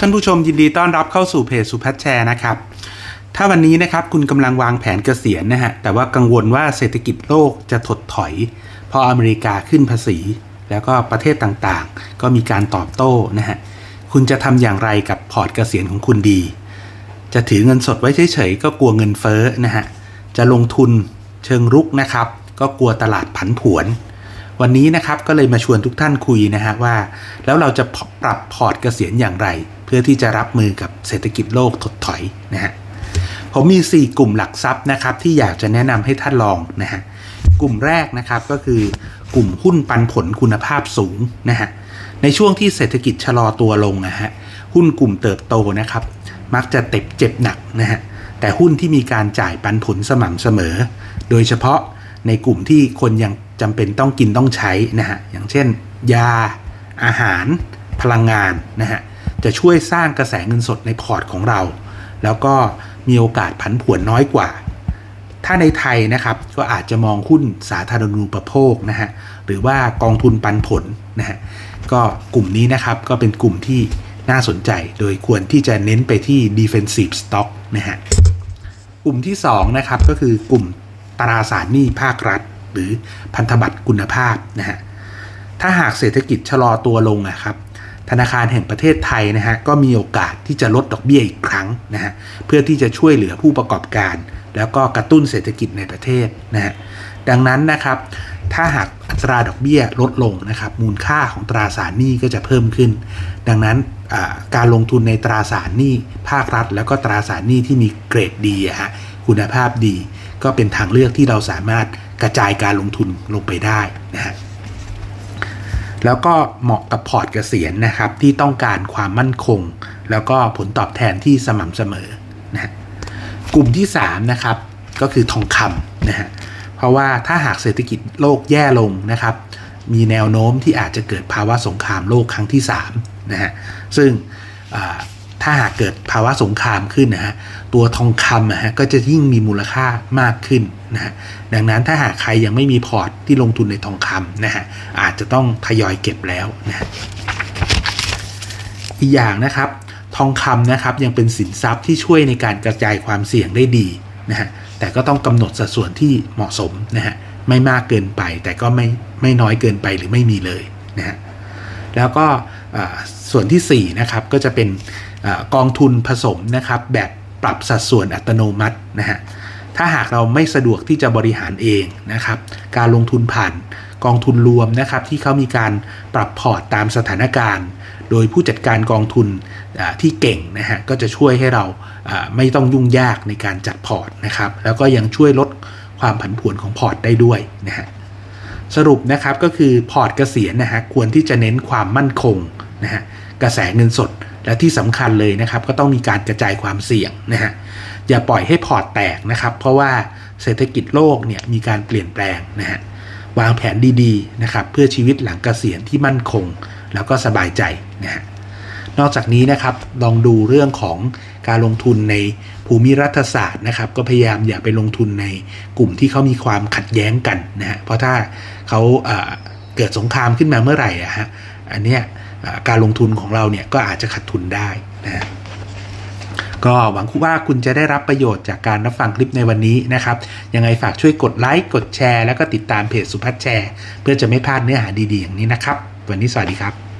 ท่านผู้ชมยินดีต้อนรับเข้าสู่เพจสุพัฒแชร์นะครับ ถ้าวันนี้นะครับคุณกำลังวางแผนเกษียณนะฮะ แต่ว่ากังวลว่าเศรษฐกิจโลกจะถดถอย เพราะอเมริกาขึ้นภาษี แล้วก็ประเทศต่างๆ ก็มีการตอบโต้นะฮะ คุณจะทำอย่างไรกับพอร์ตเกษียณของคุณดี จะถือเงินสดไว้เฉยๆ ก็กลัวเงินเฟ้อนะฮะ จะลงทุนเชิงรุกนะครับ ก็กลัวตลาดผันผวนวันนี้นะครับก็เลยมาชวนทุกท่านคุยนะฮะว่า แล้วเราจะปรับพอร์ตเกษียณอย่างไร พื่อที่จะรับมือกับเศรษฐกิจโลกถดถอยนะฮะผมมี 4 กลุ่มหลักทรัพย์นะครับที่อยากจะแนะนำให้ท่านลองนะฮะกลุ่มแรกนะครับก็คือกลุ่มหุ้นปันผลคุณภาพสูงนะฮะในช่วงที่เศรษฐกิจชะลอตัวลงนะฮะหุ้นกลุ่มเติบโตนะครับ มักจะเต็บเจ็บหนักนะฮะแต่หุ้นที่มีการจ่ายปันผลสม่ำเสมอ โดยเฉพาะในกลุ่มที่คนยังจำเป็นต้องกินต้องใช้นะฮะอย่างเช่น ยา อาหาร พลังงานนะฮะ จะช่วยสร้างกระแสเงินสดในพอร์ตของเรา แล้วก็มีโอกาสผันผวนน้อยกว่า ถ้าในไทยนะครับก็อาจจะมองหุ้นสาธารณูปโภคนะฮะหรือว่ากองทุนปันผลนะฮะก็กลุ่มนี้นะครับก็เป็นกลุ่มที่น่าสนใจ โดยควรที่จะเน้นไปที่ defensive stock นะฮะกลุ่มที่2นะครับก็คือกลุ่มตราสารหนี้ภาครัฐ หรือพันธบัตรคุณภาพนะฮะถ้าหากเศรษฐกิจชะลอตัวลงอะครับ ธนาคารแห่งประเทศไทยนะฮะก็มีโอกาสที่จะลดดอกเบี้ยอีกครั้งนะฮะเพื่อที่จะช่วยเหลือผู้ประกอบการ แล้วก็กระตุ้นเศรษฐกิจในประเทศนะฮะดังนั้นนะครับถ้าหากอัตราดอกเบี้ยลดลงนะครับมูลค่าของตราสารหนี้ก็จะเพิ่มขึ้น ดังนั้นการลงทุนในตราสารหนี้ภาครัฐ แล้วก็ตราสารหนี้ที่มีเกรดดีฮะคุณภาพดี ก็เป็นทางเลือกที่เราสามารถกระจายการลงทุนลงไปได้นะฮะ แล้วก็เหมาะกับพอร์ตเกษียณนะครับ ที่ต้องการความมั่นคง แล้วก็ผลตอบแทนที่สม่ำเสมอนะฮะกลุ่มที่3นะครับก็คือทองคำนะฮะเพราะว่าถ้าหากเศรษฐกิจโลกแย่ลงนะครับ มีแนวโน้มที่อาจจะเกิดภาวะสงครามโลกครั้งที่3นะฮะซึ่ง ถ้าหากเกิดภาวะสงครามขึ้นนะฮะตัวทองคำนะฮะก็จะยิ่งมีมูลค่ามากขึ้นนะฮะดังนั้นถ้าหากใครยังไม่มีพอร์ตที่ลงทุนในทองคำนะฮะอาจจะต้องทยอยเก็บแล้วนะฮะอีกอย่างนะครับ ทองคำนะครับยังเป็นสินทรัพย์ที่ช่วยในการกระจายความเสี่ยงได้ดีนะฮะแต่ก็ต้องกำหนดสัดส่วนที่เหมาะสมนะฮะไม่มากเกินไปแต่ก็ไม่ไม่น้อยเกินไปหรือไม่มีเลยนะฮะแล้วก็ ส่วนที่4นะครับก็จะเป็นกองทุนผสมนะครับแบบปรับสัดส่วนอัตโนมัตินะฮะถ้าหากเราไม่สะดวกที่จะบริหารเองนะครับ การลงทุนผ่านกองทุนรวมนะครับ ที่เขามีการปรับพอร์ตตามสถานการณ์ โดยผู้จัดการกองทุนที่เก่งนะฮะก็จะช่วยให้เราไม่ต้องยุ่งยากในการจัดพอร์ตนะครับ แล้วก็ยังช่วยลดความผันผวนของพอร์ตได้ด้วยนะฮะสรุปนะครับก็คือพอร์ตเกษียณนะฮะควรที่จะเน้นความมั่นคง นะฮะกระแสเงินสดและที่สำคัญเลยนะครับก็ต้องมีการกระจายความเสี่ยงนะฮะอย่าปล่อยให้พอร์ตแตกนะครับ เพราะว่าเศรษฐกิจโลกเนี่ยมีการเปลี่ยนแปลงนะฮะวางแผนดีๆนะครับเพื่อชีวิตหลังเกษียณที่มั่นคง แล้วก็สบายใจนะฮะนอกจากนี้นะครับลองดูเรื่องของการลงทุนในภูมิรัฐศาสตร์นะครับ ก็พยายามอย่าไปลงทุนในกลุ่มที่เขามีความขัดแย้งกันนะฮะเพราะถ้าเขาเกิดสงครามขึ้นมาเมื่อไหร่อะฮะ อันเนี้ยการลงทุนของเราเนี่ยก็อาจจะขาดทุนได้นะก็หวังว่าคุณจะได้รับประโยชน์จากการรับฟังคลิปในวันนี้นะครับ ยังไงฝากช่วยกดไลค์กดแชร์ แล้วก็ติดตามเพจสุพัฒแชร์ เพื่อจะไม่พลาดเนื้อหาดีๆอย่างนี้นะครับ วันนี้สวัสดีครับ